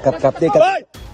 Kap kap di kap.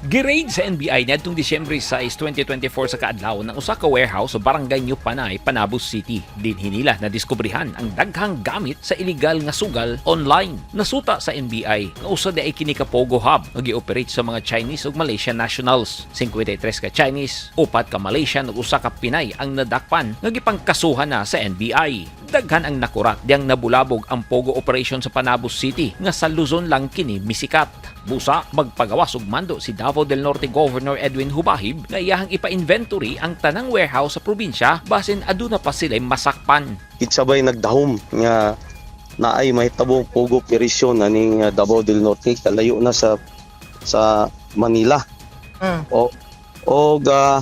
Giraid sa NBI niadtong Disyembre 6, 2024 sa kaadlaw ng usa ka warehouse sa Barangay New Panay, Panabos City. Din hinila na diskubrihan ang daghang gamit sa illegal nga sugal online. Nasuta sa NBI nga usa di ay kini ka Pogo Hub nga gi-operate sa mga Chinese ug Malaysian nationals. 53 ka Chinese, upat ka Malaysian ug usa ka Pinay ang nadakpan nga gipangkasuhan na sa NBI. Daghan ang nakurat diyang nabulabog ang Pogo operation sa Panabos City nga sa Luzon lang kini misikat. Busa magpagawas og mando si Davao del Norte Governor Edwin Hubahib nga iyahang ipa-inventory ang tanang warehouse sa probinsya basin aduna pa sila masakpan. Kitsabay nagdahom nga naay mahitabong pugo operasyon aning uh, Davao del Norte kalayo na sa sa Manila. Mm. O o ga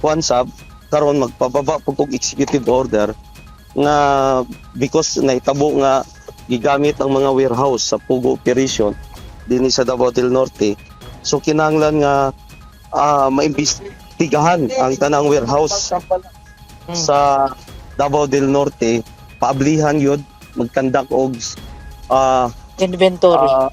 kuan sab karon magpababa pug og executive order nga because nahitabo nga gigamit ang mga warehouse sa pugo operation dinhi sa Davao del Norte. So kinahanglan nga ah, maimbestigahan ang tanang warehouse Mm. sa Davao del Norte paablihan yun magkandak og ah, Inventory. ah,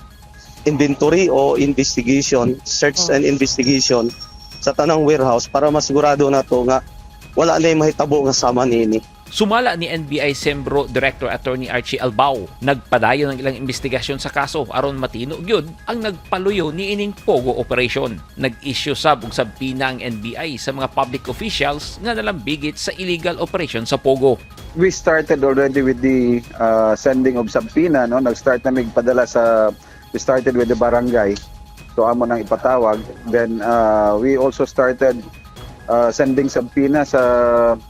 inventory o investigation search and investigation sa tanang warehouse para masigurado na to nga wala na yung mahitabo nga sama nini Sumala ni NBI Sembro Director Attorney Archie Albao. Nagpadayon ng ilang investigasyon sa kaso aron matino gyud ang nagpaluyo ni ining Pogo operation. Nag-issue sab og sabpina ang NBI sa mga public officials nga nalambigit sa illegal operation sa Pogo. we started already with the uh, sending of subpoena no nag-start na padala sa we started with the barangay so amo nang ipatawag then uh, we also started uh, sending subpoena sa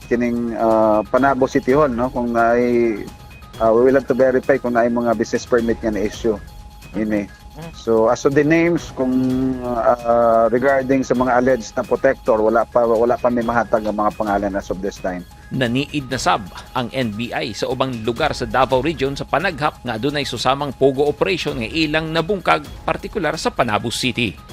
kining uh, Panabo City Hall no? Kung ay uh, we will have to verify kung ay mga business permit nga na issue ini so as of the names kung uh, regarding sa mga alleged na protector wala pa wala pa may mahatag ang mga pangalan as of this time. Naniid na sab ang NBI sa ubang lugar sa Davao Region sa panaghap nga adunay susamang Pogo operation nga ilang nabungkag partikular sa Panabos City.